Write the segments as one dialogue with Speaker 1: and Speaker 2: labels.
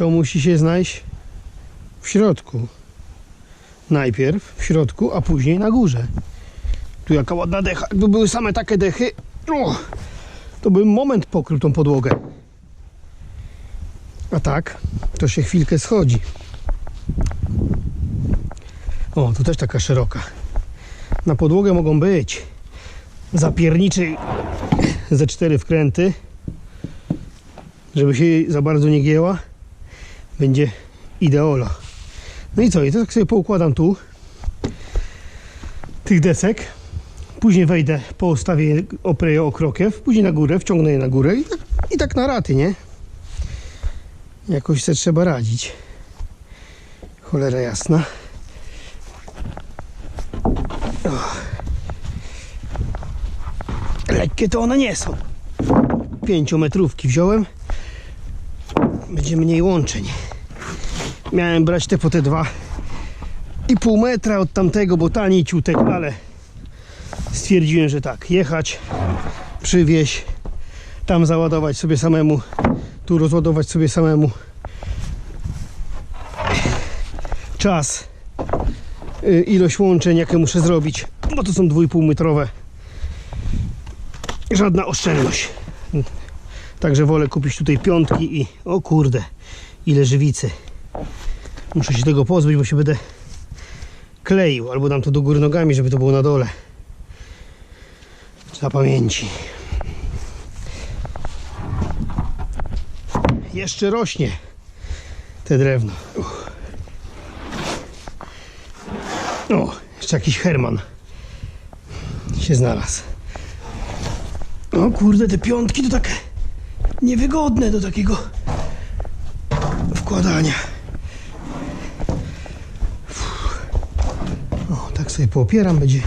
Speaker 1: to musi się znaleźć w środku. Najpierw w środku, a później na górze. Tu jaka ładna decha. Jakby były same takie dechy, to bym moment pokrył tą podłogę. A tak, to się chwilkę schodzi. O, tu też taka szeroka. Na podłogę mogą być zapierniczej ze cztery wkręty, żeby się za bardzo nie gięła. Będzie ideola. No i co? I to tak sobie poukładam tu tych desek. Później wejdę, postawię je, oprę je o krokiew, później na górę, wciągnę je na górę i tak, i tak na raty, nie? Jakoś se trzeba radzić. Cholera jasna. Lekkie to one nie są. Pięciometrówki wziąłem. Będzie mniej łączeń. Miałem brać te po te dwa i pół metra od tamtego, bo taniej ciutek, ale stwierdziłem, że tak, jechać, przywieźć, tam załadować sobie samemu, tu rozładować sobie samemu. Czas, y, ilość łączeń, jakie muszę zrobić, bo to są 2,5 metrowe. Żadna oszczędność. Także wolę kupić tutaj piątki i o kurde, ile żywicy. Muszę się tego pozbyć, bo się będę kleił, albo dam to do góry nogami, żeby to było na dole. Dla pamięci. Jeszcze rośnie te drewno. Uch. O, jeszcze jakiś Herman się znalazł. O kurde, te piątki to takie niewygodne do takiego wkładania. O, tak sobie poopieram, będzie,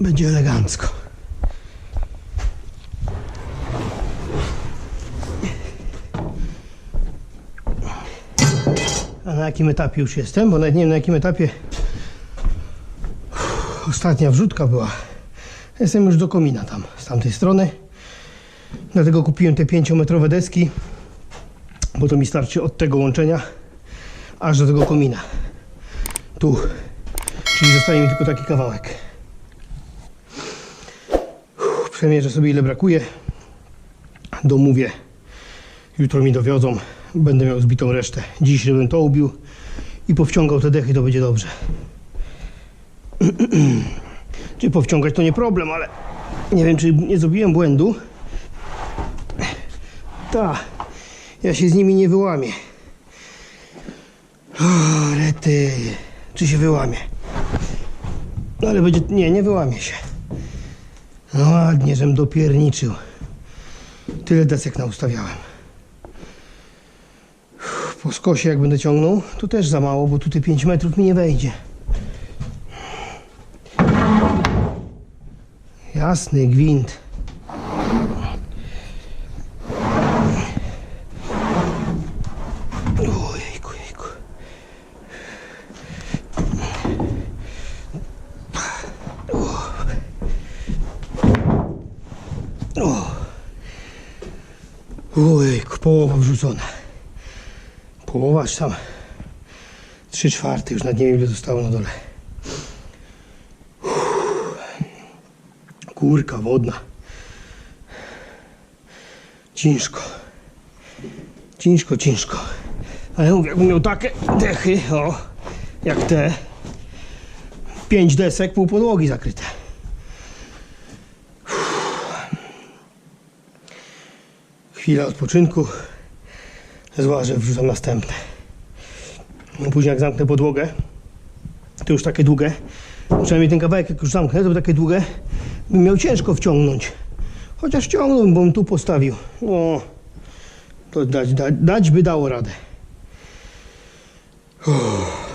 Speaker 1: będzie elegancko. A na jakim etapie już jestem? Bo nawet nie wiem na jakim etapie ostatnia wrzutka była. Jestem już do komina tam, z tamtej strony. Dlatego kupiłem te 5-metrowe deski, bo to mi starczy od tego łączenia aż do tego komina. Tu. Czyli zostaje mi tylko taki kawałek. Przemierzę sobie ile brakuje. Domówię. Jutro mi dowiozą. Będę miał zbitą resztę. Dziś, żebym to ubił i powciągał te dechy, to będzie dobrze. Czy powciągać to nie problem, ale nie wiem, czy nie zrobiłem błędu. Ta, ja się z nimi nie wyłamię. O, rety. Czy się wyłamie? No ale będzie... Nie, nie wyłamie się. No ładnie, żem dopierniczył. Tyle desek naustawiałem. Po skosie jak będę ciągnął, to też za mało, bo tutaj 5 metrów mi nie wejdzie. Jasny gwint. Wrzucona. Połowa, aż tam trzy czwarte, już nad nie ile zostało na dole. Kurka wodna. Ciężko. Ciężko, ciężko. Ale mówię, jakbym miał takie dechy, o, jak te. Pięć desek, pół podłogi zakryte. Chwila odpoczynku. Złażę, wrzucam następne. Później jak zamknę podłogę, to już takie długie. Przynajmniej ten kawałek jak już zamknę, to takie długie, bym miał ciężko wciągnąć. Chociaż wciągnąłbym, bo bym tu postawił. No, to dać, dać, dać by dało radę. Uff.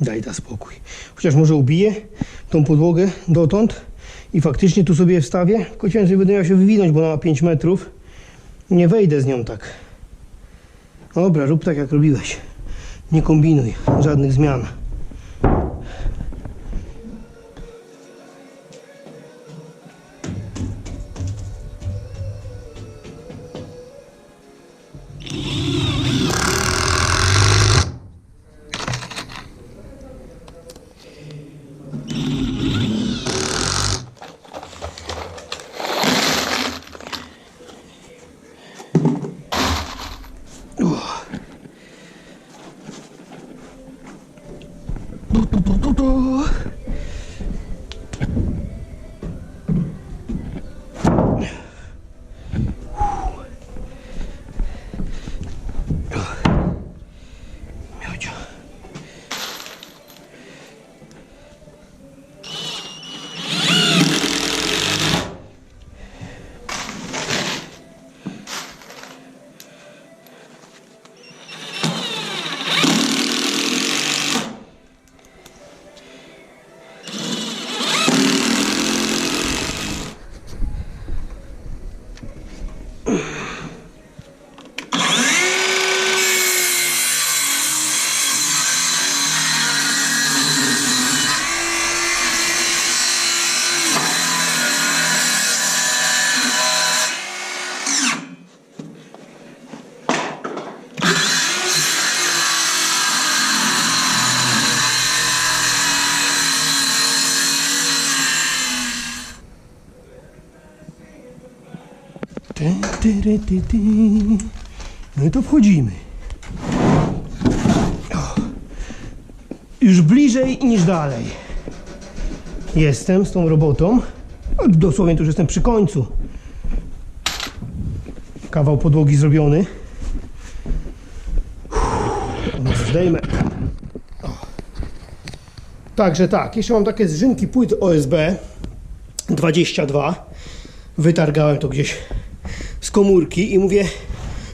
Speaker 1: Daj da spokój. Chociaż może ubiję tą podłogę dotąd i faktycznie tu sobie wstawię. Tylko ciężej będę miał się wywinąć, bo ona ma 5 metrów. Nie wejdę z nią tak. Dobra, rób tak jak robiłeś. Nie kombinuj, żadnych zmian. Ty, ty, ty. No i to wchodzimy. Już bliżej niż dalej. Jestem z tą robotą. No, dosłownie tu już jestem przy końcu. Kawał podłogi zrobiony. Uff, Zdejmę. O. Także tak, jeszcze mam takie zrzynki płyt OSB 22. Wytargałem to gdzieś komórki i mówię,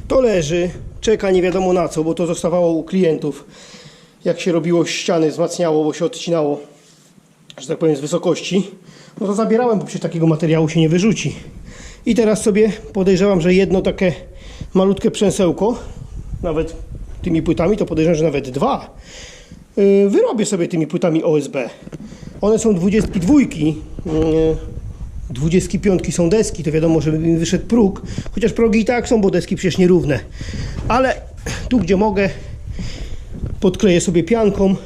Speaker 1: to leży, czeka nie wiadomo na co, bo to zostawało u klientów. Jak się robiło ściany, wzmacniało, bo się odcinało, że tak powiem, z wysokości, no to zabierałem, bo przecież takiego materiału się nie wyrzuci. I teraz sobie podejrzewam, że jedno takie malutkie przęsełko, nawet tymi płytami, to podejrzewam, że nawet dwa, yy, wyrobię sobie tymi płytami OSB. One są 22, yy, 25 są deski, to wiadomo, żeby mi wyszedł próg, chociaż progi i tak są, bo deski przecież nierówne. Ale tu, gdzie mogę, podkleję sobie pianką,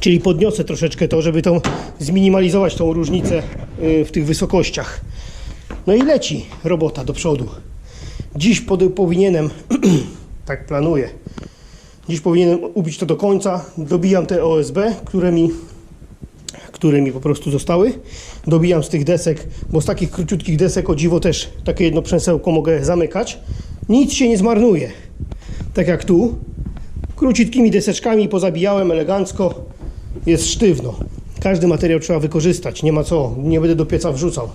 Speaker 1: czyli podniosę troszeczkę to, żeby tą zminimalizować tą różnicę yy, w tych wysokościach. No i leci robota do przodu. Dziś pod, powinienem, tak planuję, dziś powinienem ubić to do końca. Dobijam te OSB, które mi, które mi po prostu zostały. Dobijam z tych desek, bo z takich króciutkich desek o dziwo też takie jedno przęsełko mogę zamykać. Nic się nie zmarnuje. Tak jak tu. Króciutkimi deseczkami pozabijałem elegancko. Jest sztywno. Każdy materiał trzeba wykorzystać. Nie ma co. Nie będę do pieca wrzucał.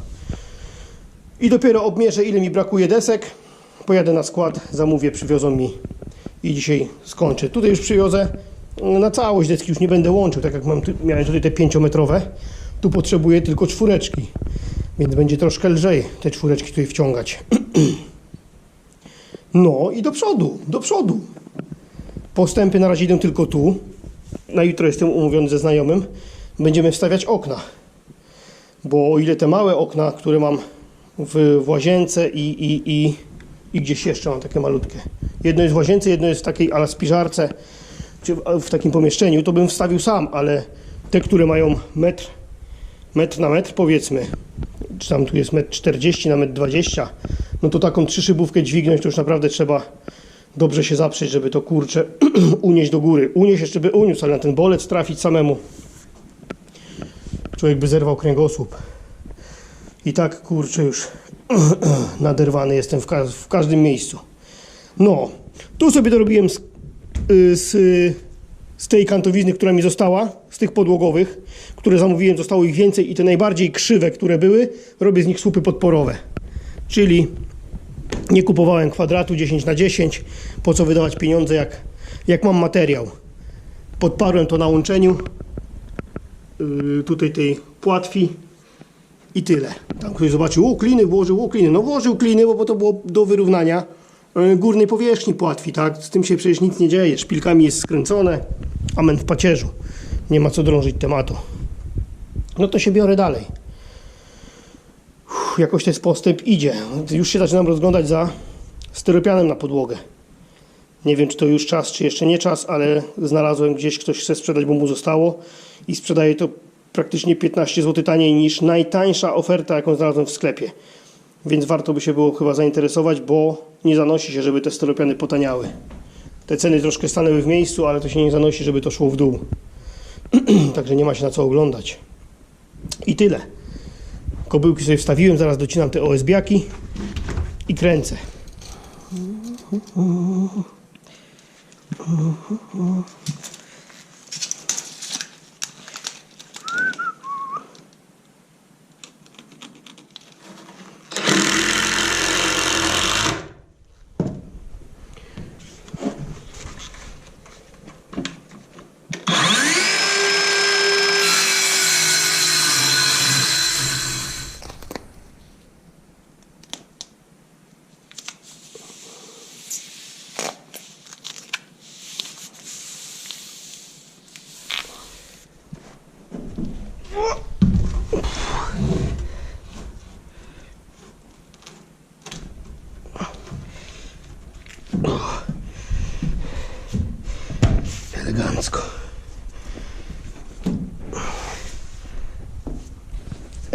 Speaker 1: I dopiero obmierzę ile mi brakuje desek. Pojadę na skład, zamówię, przywiozą mi i dzisiaj skończę. Tutaj już przywiozę na całość deski, już nie będę łączył, tak jak mam, miałem tutaj te 5-metrowe. Tu potrzebuję tylko czwóreczki, więc będzie troszkę lżej te czwóreczki tutaj wciągać. No i do przodu, do przodu. Postępy na razie idą tylko tu. Na jutro jestem umówiony ze znajomym. Będziemy wstawiać okna. Bo o ile te małe okna, które mam w, w łazience i, i, i, i gdzieś jeszcze mam takie malutkie. Jedno jest w łazience, jedno jest w takiej ala spiżarce, czy w, takim pomieszczeniu, to bym wstawił sam, ale te, które mają metr, metr na metr powiedzmy, czy tam tu jest metr 40 na metr 20, no to taką trzyszybówkę dźwignąć to już naprawdę trzeba dobrze się zaprzeć, żeby to kurcze unieść do góry. Unieść jeszcze by uniósł, ale na ten bolec trafić samemu. Człowiek by zerwał kręgosłup. I tak kurczę już naderwany jestem w, ka- w każdym miejscu. No, tu sobie dorobiłem z, y, z, z tej kantowizny, która mi została, z tych podłogowych, które zamówiłem, zostało ich więcej i te najbardziej krzywe, które były, robię z nich słupy podporowe. Czyli nie kupowałem kwadratu 10 na 10 po co wydawać pieniądze, jak, jak mam materiał. Podparłem to na łączeniu y, tutaj tej płatwi i tyle. Tam ktoś zobaczył, o kliny, włożył, o kliny. No włożył kliny, bo to było do wyrównania górnej powierzchni płatwi, tak? Z tym się przecież nic nie dzieje. Szpilkami jest skręcone, amen w pacierzu. Nie ma co drążyć tematu. No to się biorę dalej. Uff, jakoś ten postęp idzie. Już się zaczynam rozglądać za styropianem na podłogę. Nie wiem, czy to już czas, czy jeszcze nie czas, ale znalazłem gdzieś, ktoś chce sprzedać, bo mu zostało i sprzedaje to praktycznie 15 zł taniej niż najtańsza oferta, jaką znalazłem w sklepie. Więc warto by się było chyba zainteresować, bo nie zanosi się, żeby te styropiany potaniały. Te ceny troszkę stanęły w miejscu, ale to się nie zanosi, żeby to szło w dół. Także nie ma się na co oglądać. I tyle. Kobyłki sobie wstawiłem, zaraz docinam te OSB-aki i kręcę.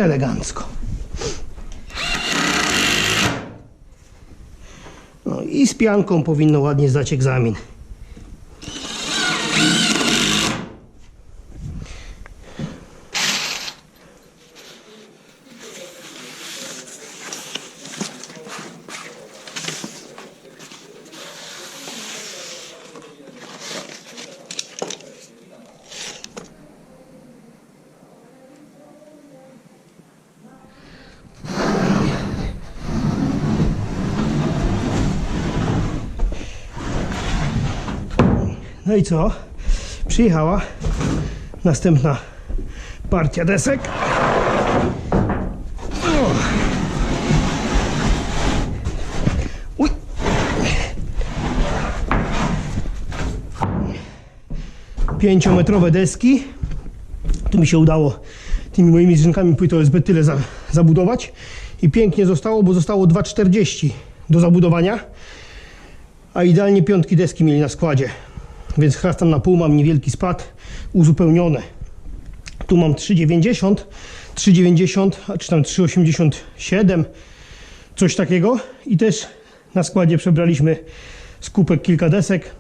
Speaker 1: elegancko. No i z pianką powinno ładnie zdać egzamin. No i co? Przyjechała następna partia desek. Uj. Pięciometrowe deski. Tu mi się udało tymi moimi drzwinkami płytą OSB tyle za, zabudować. I pięknie zostało, bo zostało 2,40 do zabudowania. A idealnie piątki deski mieli na składzie. Więc chlastam na pół, mam niewielki spad uzupełnione. Tu mam 3,90, 3,90, a czy tam 3,87, coś takiego. I też na składzie przebraliśmy skupek kilka desek.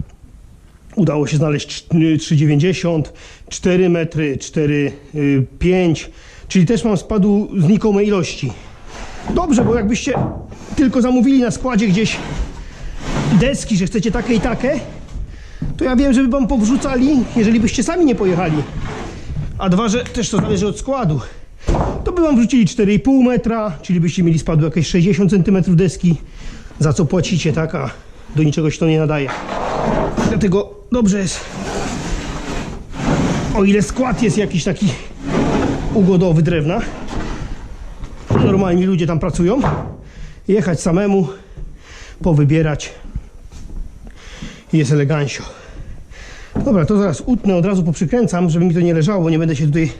Speaker 1: Udało się znaleźć 3,90, 4 metry, 4,5, czyli też mam spadu znikomej ilości. Dobrze, bo jakbyście tylko zamówili na składzie gdzieś deski, że chcecie takie i takie, to ja wiem, żeby wam powrzucali, jeżeli byście sami nie pojechali. A dwa, że też to zależy od składu. To by wam wrzucili 4,5 metra, czyli byście mieli spadu jakieś 60 cm deski, za co płacicie, tak? A do niczego się to nie nadaje. Dlatego dobrze jest, o ile skład jest jakiś taki ugodowy drewna, normalni ludzie tam pracują, jechać samemu, powybierać jest elegancio. Dobra, to zaraz utnę, od razu poprzykręcam, żeby mi to nie leżało, bo nie będę się tutaj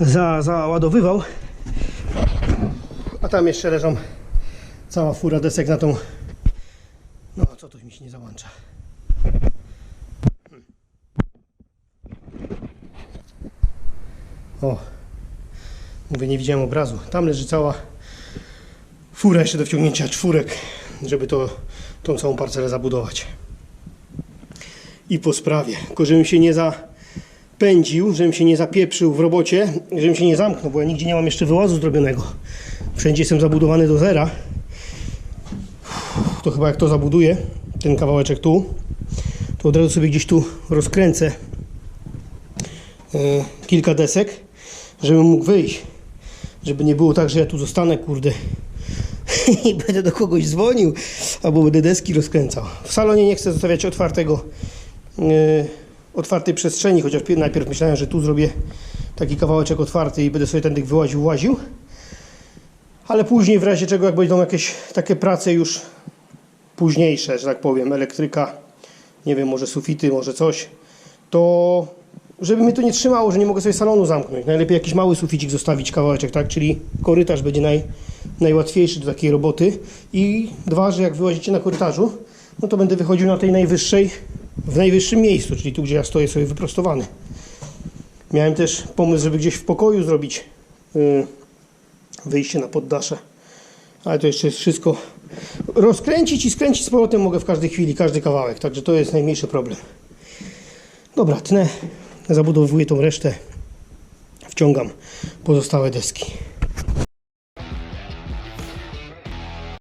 Speaker 1: za, załadowywał. A tam jeszcze leżą cała fura desek na tą... No, co to mi się nie załącza? O, mówię, nie widziałem obrazu. Tam leży cała fura jeszcze do wciągnięcia czwórek, żeby to, tą całą parcelę zabudować i po sprawie. Tylko żebym się nie zapędził, żebym się nie zapieprzył w robocie, żebym się nie zamknął, bo ja nigdzie nie mam jeszcze wyłazu zrobionego. Wszędzie jestem zabudowany do zera. To chyba jak to zabuduję, ten kawałeczek tu, to od razu sobie gdzieś tu rozkręcę e, kilka desek, żebym mógł wyjść. Żeby nie było tak, że ja tu zostanę, kurde, i będę do kogoś dzwonił, albo będę deski rozkręcał. W salonie nie chcę zostawiać otwartego otwartej przestrzeni, chociaż pier- najpierw myślałem, że tu zrobię taki kawałeczek otwarty i będę sobie tędy wyłaził, łaził. Ale później w razie czego, jak będą jakieś takie prace już późniejsze, że tak powiem, elektryka, nie wiem, może sufity, może coś, to żeby mnie to nie trzymało, że nie mogę sobie salonu zamknąć. Najlepiej jakiś mały suficik zostawić, kawałeczek, tak? Czyli korytarz będzie naj, najłatwiejszy do takiej roboty. I dwa, że jak wyłazicie na korytarzu, no to będę wychodził na tej najwyższej, w najwyższym miejscu, czyli tu, gdzie ja stoję sobie wyprostowany. Miałem też pomysł, żeby gdzieś w pokoju zrobić yy, wyjście na poddasze. Ale to jeszcze jest wszystko. Rozkręcić i skręcić z powrotem mogę w każdej chwili, każdy kawałek. Także to jest najmniejszy problem. Dobra, tnę, zabudowuję tą resztę, wciągam pozostałe deski.